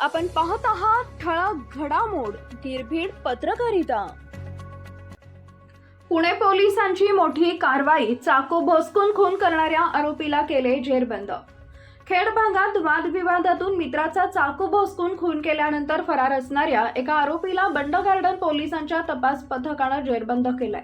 आपण पाहत आहात ठळक घडामोड निर्भीड पत्रकारिता. पुणे पोलिसांची मोठी कारवाई चाकू भोसकून खून करणाऱ्या आरोपीला केले जेरबंद. खेड भागात वादविवादातून मित्राचा चाकू भोसकून खून केल्यानंतर फरार असणाऱ्या एका आरोपीला बंड गार्डन पोलिसांच्या तपास पथकानं जेरबंद केलंय.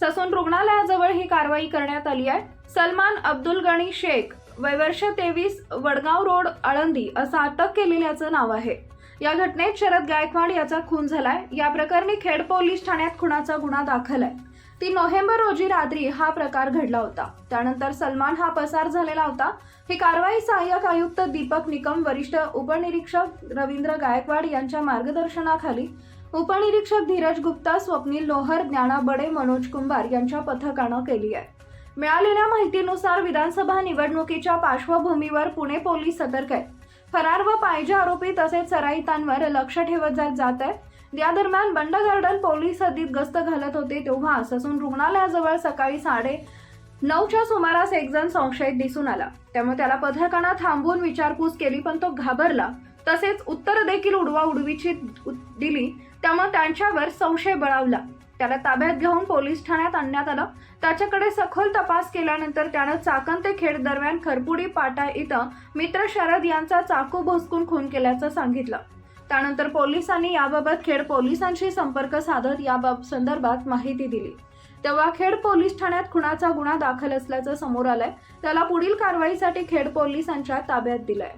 ससून रुग्णालयाजवळ ही कारवाई करण्यात आली आहे. सलमान अब्दुल गणी शेख वैवर्ष तेवीस वडगाव रोड आळंदी असं अटक केलेल्याचं नाव आहे. या घटनेत शरद गायकवाड याचा खून झालाय. या प्रकरणी खेड पोलीस ठाण्यात खुनाचा गुन्हा दाखल आहे. तीन नोव्हेंबर रोजी रात्री हा प्रकार घडला होता. त्यानंतर सलमान हा पसार झालेला होता. ही कारवाई सहाय्यक आयुक्त दीपक निकम वरिष्ठ उपनिरीक्षक रवींद्र गायकवाड यांच्या मार्गदर्शनाखाली उपनिरीक्षक धीरज गुप्ता स्वप्नील लोहर ज्ञाना बडे मनोज कुंभार यांच्या पथकानं केली आहे. मिळालेल्या माहितीनुसार विधानसभा निवडणुकीच्या पार्श्वभूमीवर पुणे पोलीस सतर्क आहेत. फरार व पाहिजे आरोपी तसेच सराईतांवर लक्ष ठेवत जात जात आहे या दरम्यान बंड गार्डन पोलीस हद्दीत गस्त घालत होते तेव्हा ससून रुग्णालयाजवळ सकाळी साडे नऊच्या सुमारास एक जण संशयित दिसून आला. त्यामुळे त्याला पथकानं थांबवून विचारपूस केली पण तो घाबरला. तसेच उत्तर देखील उडवा उडवीची दिली त्यामुळे त्यांच्यावर संशय बळावला. त्याला ताब्यात घेऊन पोलीस ठाण्यात आणण्यात आलं. त्याच्याकडे सखोल तपास केल्यानंतर त्यानं चाकण ते खेड दरम्यान खरपुडी पाटा इथं मित्र शरद यांचा चाकू भोसकून खून केल्याचं सांगितलं. त्यानंतर पोलिसांनी याबाबत खेड पोलिसांशी संपर्क साधत याबाब संदर्भात माहिती दिली. तेव्हा खेड पोलीस ठाण्यात खुनाचा गुन्हा दाखल असल्याचं समोर आलंय. त्याला पुढील कारवाईसाठी खेड पोलिसांच्या ताब्यात दिलंय.